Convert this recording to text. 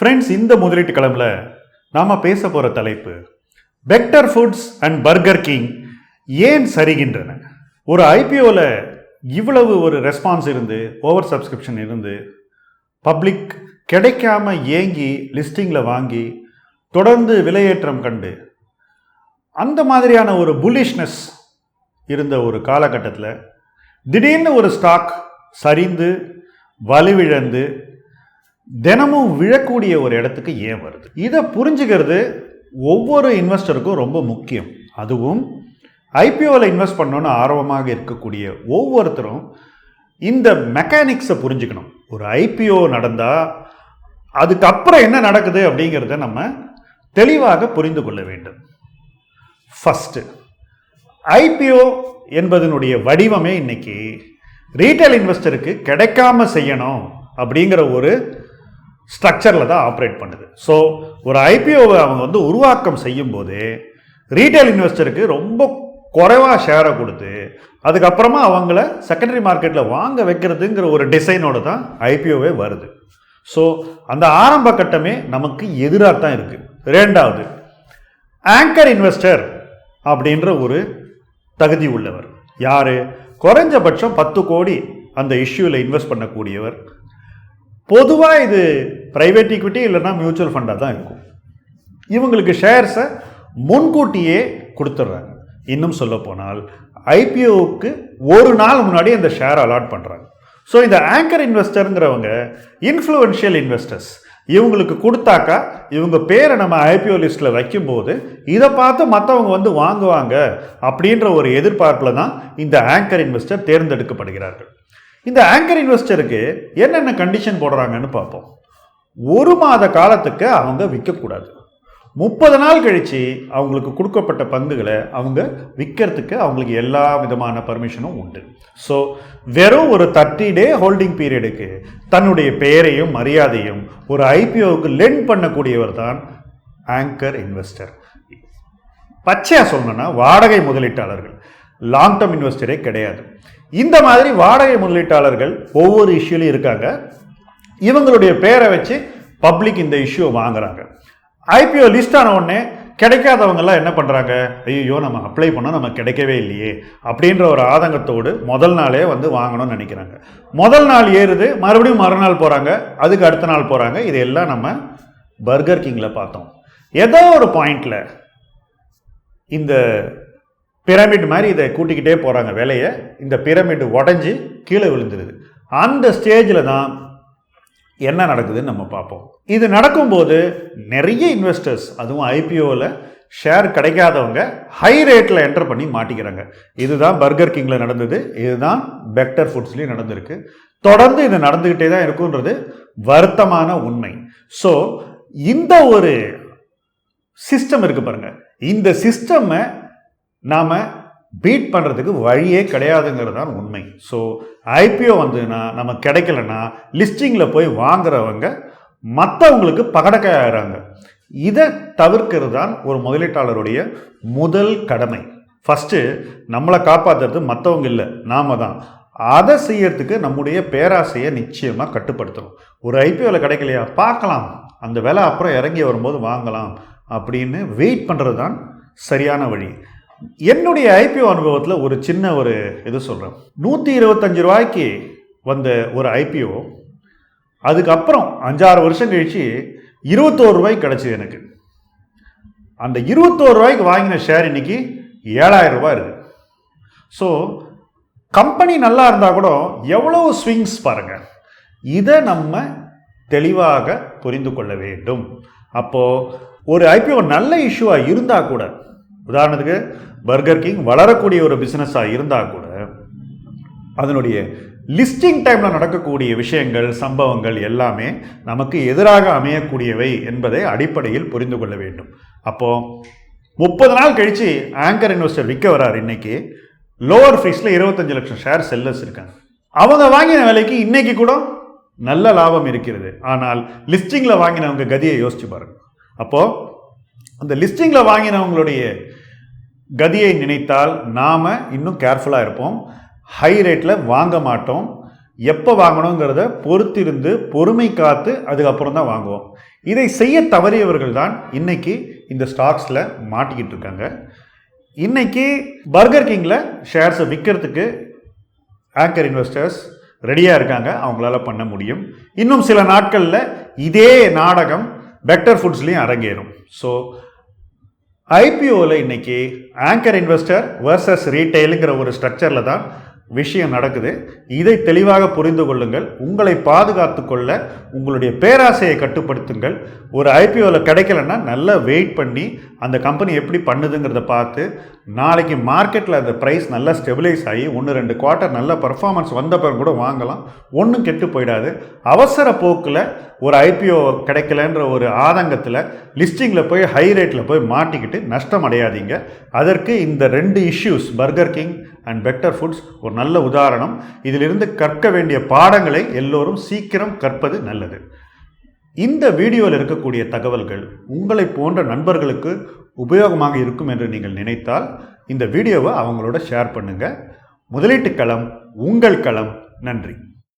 Friends இந்த முதலீட்டு கிளம்புல நாம் பேச போகிற தலைப்பு Bector Foods and Burger King ஏன் சரிகின்றன? ஒரு ஐபிஓவில் இவ்வளவு ஒரு ரெஸ்பான்ஸ் இருந்து ஓவர் சப்ஸ்கிரிப்ஷன் இருந்து பப்ளிக் கிடைக்காம ஏங்கி லிஸ்டிங்கில் வாங்கி தொடர்ந்து விலையேற்றம் கண்டு அந்த மாதிரியான ஒரு புல்லிஷ்னஸ் இருந்த ஒரு காலகட்டத்தில் திடீர்னு ஒரு ஸ்டாக் சரிந்து வலுவிழந்து தினமும் விழக்கூடிய ஒரு இடத்துக்கு ஏன் வருது? இதை புரிஞ்சுக்கிறது ஒவ்வொரு இன்வெஸ்டருக்கும் ரொம்ப முக்கியம். அதுவும் ஐபிஓவில் இன்வெஸ்ட் பண்ணணும்னு ஆர்வமாக இருக்கக்கூடிய ஒவ்வொருத்தரும் இந்த மெக்கானிக்ஸை புரிஞ்சுக்கணும். ஒரு ஐபிஓ நடந்தால் அதுக்கப்புறம் என்ன நடக்குது அப்படிங்கிறத நம்ம தெளிவாக புரிந்து கொள்ள வேண்டும். ஃபஸ்ட்டு ஐபிஓ என்பதனுடைய வடிவமே இன்னைக்கு ரீட்டைல் இன்வெஸ்டருக்கு கிடைக்காம செய்யணும் அப்படிங்கிற ஒரு ஸ்ட்ரக்சரில் தான் ஆப்ரேட் பண்ணுது. ஸோ ஒரு ஐபிஓவை அவங்க வந்து உருவாக்கம் செய்யும்போது ரீட்டைல் இன்வெஸ்டருக்கு ரொம்ப குறைவாக ஷேரை கொடுத்து அதுக்கப்புறமா அவங்கள செகண்டரி மார்க்கெட்டில் வாங்க வைக்கிறதுங்கிற ஒரு டிசைனோடு தான் ஐபிஓவே வருது. ஸோ அந்த ஆரம்ப கட்டமே நமக்கு எதிராக தான் இருக்குது ரெண்டாவது ஆங்கர் இன்வெஸ்டர் அப்படின்ற ஒரு தகுதி உள்ளவர். யார்? குறைஞ்சபட்சம் பத்து கோடி அந்த இஷ்யூவில் இன்வெஸ்ட் பண்ணக்கூடியவர். பொதுவாக இது ப்ரைவேட் ஈக்விட்டி இல்லைன்னா மியூச்சுவல் ஃபண்டாக தான் இருக்கும். இவங்களுக்கு ஷேர்ஸை முன்கூட்டியே கொடுத்துட்றாங்க இன்னும் சொல்ல போனால் ஐபிஓவுக்கு ஒரு நாள் முன்னாடி அந்த ஷேர் அலாட் பண்ணுறாங்க ஸோ இந்த ஆங்கர் இன்வெஸ்டருங்கிறவங்க இன்ஃப்ளூயன்ஷியல் இன்வெஸ்டர்ஸ் இவங்களுக்கு கொடுத்தாக்கா இவங்க பேரை நம்ம ஐபிஓ லிஸ்ட்டில் வைக்கும்போது இதை பார்த்து மற்றவங்க வந்து வாங்குவாங்க அப்படின்ற ஒரு எதிர்பார்ப்பில் தான் இந்த ஆங்கர் இன்வெஸ்டர் தேர்ந்தெடுக்கப்படுகிறார்கள். இந்த ஆங்கர் இன்வெஸ்டருக்கு என்னென்ன கண்டிஷன் போடுறாங்கன்னு பார்ப்போம். ஒரு மாத காலத்துக்கு அவங்க விற்கக்கூடாது. முப்பது நாள் கழித்து அவங்களுக்கு கொடுக்கப்பட்ட பங்குகளை அவங்க விற்கிறதுக்கு அவங்களுக்கு எல்லா விதமான பர்மிஷனும் உண்டு. ஸோ வெறும் ஒரு தேர்ட்டி டே ஹோல்டிங் பீரியடுக்கு தன்னுடைய பெயரையும் மரியாதையும் ஒரு ஐபிஓவுக்கு லெண்ட் பண்ணக்கூடியவர் தான் ஆங்கர் இன்வெஸ்டர் பச்சையாக சொல்லணும்னா வாடகை முதலீட்டாளர்கள். லாங் டேர்ம் இன்வெஸ்டரே கிடையாது. இந்த மாதிரி வாடகை முதலீட்டாளர்கள் ஒவ்வொரு இஷ்யூலையும் இருக்காங்க. இவங்களுடைய பேரை வச்சு பப்ளிக் இந்த இஷ்யூவை வாங்குறாங்க. ஐபிஓ லிஸ்ட் ஆன உடனே கிடைக்காதவங்கெல்லாம் என்ன பண்ணுறாங்க ஐயோ நம்ம அப்ளை பண்ணால் நம்ம கிடைக்கவே இல்லையே அப்படின்ற ஒரு ஆதங்கத்தோடு முதல் நாளே வந்து வாங்கணும்னு நினைக்கிறாங்க. முதல் நாள் ஏறுது மறுபடியும் மறுநாள் போகிறாங்க அதுக்கு அடுத்த நாள் போகிறாங்க இதையெல்லாம் நம்ம பர்கர் கிங்கில் பார்த்தோம். ஏதோ ஒரு பாயிண்டில் இந்த பிரமிட் மாதிரி இதை கூட்டிக்கிட்டே போகிறாங்க விலையை. இந்த பிரமிட் உடஞ்சி கீழே விழுந்துருது. அந்த ஸ்டேஜில் தான் என்ன நடக்குதுன்னு நம்ம பார்ப்போம். இது நடக்கும்போது நிறைய இன்வெஸ்டர்ஸ் அதுவும் ஐபிஓவில் ஷேர் கிடைக்காதவங்க ஹை ரேட்டில் என்டர் பண்ணி மாட்டிக்கிறாங்க. இதுதான் பர்கர் கிங்கில் நடந்தது. இதுதான் பெக்டர் ஃபுட்ஸ்லேயும் நடந்திருக்கு. தொடர்ந்து இது நடந்துக்கிட்டே தான் இருக்குன்றது வருத்தமான உண்மை. ஸோ இந்த ஒரு சிஸ்டம் இருக்குது பாருங்கள் இந்த சிஸ்டம்மை நாம் பீட் பண்ணுறதுக்கு வழியே கிடையாதுங்கிறது தான் உண்மை. ஸோ ஐபிஓ வந்துன்னா நம்ம கிடைக்கலன்னா லிஸ்டிங்கில் போய் வாங்குறவங்க மற்றவங்களுக்கு பகடக்காயிறாங்க இதை தவிர்க்கிறது தான் ஒரு முதலீட்டாளருடைய முதல் கடமை. ஃபஸ்ட்டு நம்மளை காப்பாற்றுறது மற்றவங்க இல்லை நாம தான். அதை செய்யறதுக்கு நம்முடைய பேராசையை நிச்சயமாக கட்டுப்படுத்தணும். ஒரு ஐபிஓவில் கிடைக்கலையா? பார்க்கலாம். அந்த விலை அப்புறம் இறங்கி வரும்போது வாங்கலாம் அப்படின்னு வெயிட் பண்ணுறது தான் சரியான வழி. என்னுடைய ஐபிஓ அனுபவத்தில் ஒரு சின்ன ஒரு இது சொல்கிறேன் நூற்றி இருபத்தஞ்சு ரூபாய்க்கு வந்த ஒரு ஐபிஓ அதுக்கப்புறம் அஞ்சாறு வருஷம் கழித்து இருபத்தோரு ரூபாய்க்கு கிடச்சிது எனக்கு. அந்த இருபத்தோரு ரூபாய்க்கு வாங்கின ஷேர் இன்னைக்கு ஏழாயிரம் ரூபாய் இருக்குது ஸோ கம்பெனி நல்லா இருந்தால் கூட எவ்வளோ ஸ்விங்ஸ் பாருங்கள் இதை நம்ம தெளிவாக புரிந்து கொள்ள வேண்டும். அப்போது ஒரு ஐபிஓ நல்ல இஷ்யூவாக இருந்தால் கூட உதாரணத்துக்கு பர்கர் கிங் வளரக்கூடிய ஒரு பிஸ்னஸாக இருந்தால் கூட அதனுடைய லிஸ்டிங் டைமில் நடக்கக்கூடிய விஷயங்கள் சம்பவங்கள் எல்லாமே நமக்கு எதிராக அமையக்கூடியவை என்பதை அடிப்படையில் புரிந்து கொள்ள வேண்டும். அப்போது முப்பது நாள் கழித்து ஆங்கர் இன்வெஸ்டர் விற்க வரார் இன்றைக்கி லோவர் ஃபீஸில் இருபத்தஞ்சு லட்சம் ஷேர் செல்லர்ஸ் இருக்காங்க. அவங்க வாங்கின விலைக்கு இன்றைக்கி கூட நல்ல லாபம் இருக்கிறது. ஆனால் லிஸ்டிங்கில் வாங்கினவங்க கதியை யோசிச்சு பாருங்கள் அப்போது அந்த லிஸ்டிங்கில் வாங்கினவங்களுடைய கதியை நினைத்தால் நாம் இன்னும் கேர்ஃபுல்லாக இருப்போம். ஹை ரேட்டில் வாங்க மாட்டோம். எப்போ வாங்கணுங்கிறத பொறுத்திருந்து பொறுமை காத்து அதுக்கப்புறம் தான் வாங்குவோம். இதை செய்ய தவறியவர்கள் தான் இன்றைக்கி இந்த ஸ்டாக்ஸில் மாட்டிக்கிட்டு இருக்காங்க. இன்றைக்கி பர்கர் கிங்கில் ஷேர்ஸை விற்கிறதுக்கு ஆங்கர் இன்வெஸ்டர்ஸ் ரெடியாக இருக்காங்க. அவங்களால பண்ண முடியும். இன்னும் சில நாட்களில் இதே நாடகம் பெட்டர் ஃபுட்ஸ்லேயும் அரங்கேறும். ஸோ ஐபிஓவில் இன்னைக்கு ஆங்கர் இன்வெஸ்டர் வர்சஸ் ரீட்டைலுங்கிற ஒரு ஸ்ட்ரக்சரில் தான் விஷயம் நடக்குது. இதை தெளிவாக புரிந்து கொள்ளுங்கள். உங்களை பாதுகாத்து கொள்ள உங்களுடைய பேராசையை கட்டுப்படுத்துங்கள். ஒரு ஐபிஓவில் கிடைக்கலன்னா நல்லா வெயிட் பண்ணி அந்த கம்பெனி எப்படி பண்ணுதுங்கிறத பார்த்து நாளைக்கு மார்க்கெட்டில் அந்த ப்ரைஸ் நல்லா ஸ்டெபிலைஸ் ஆகி ஒன்று ரெண்டு குவார்ட்டர் நல்ல பர்ஃபார்மன்ஸ் வந்த பிறகு கூட வாங்கலாம். ஒன்றும் கெட்டு போயிடாது. அவசர போக்கில் ஒரு ஐபிஓ கிடைக்கலன்ற ஒரு ஆதங்கத்தில் லிஸ்டிங்கில் போய் ஹை ரேட்டில் போய் மாட்டிக்கிட்டு நஷ்டம் அடையாதீங்க. அதற்கு இந்த ரெண்டு issues Burger King and Bector Foods ஒரு நல்ல உதாரணம். இதிலிருந்து கற்க வேண்டிய பாடங்களை எல்லோரும் சீக்கிரம் கற்பது நல்லது. இந்த வீடியோவில் இருக்கக்கூடிய தகவல்கள் உங்களை போன்ற நண்பர்களுக்கு உபயோகமாக இருக்கும் என்று நீங்கள் நினைத்தால் இந்த வீடியோவை அவங்களோட ஷேர் பண்ணுங்கள் முதலீட்டு களம் உங்கள் களம். நன்றி.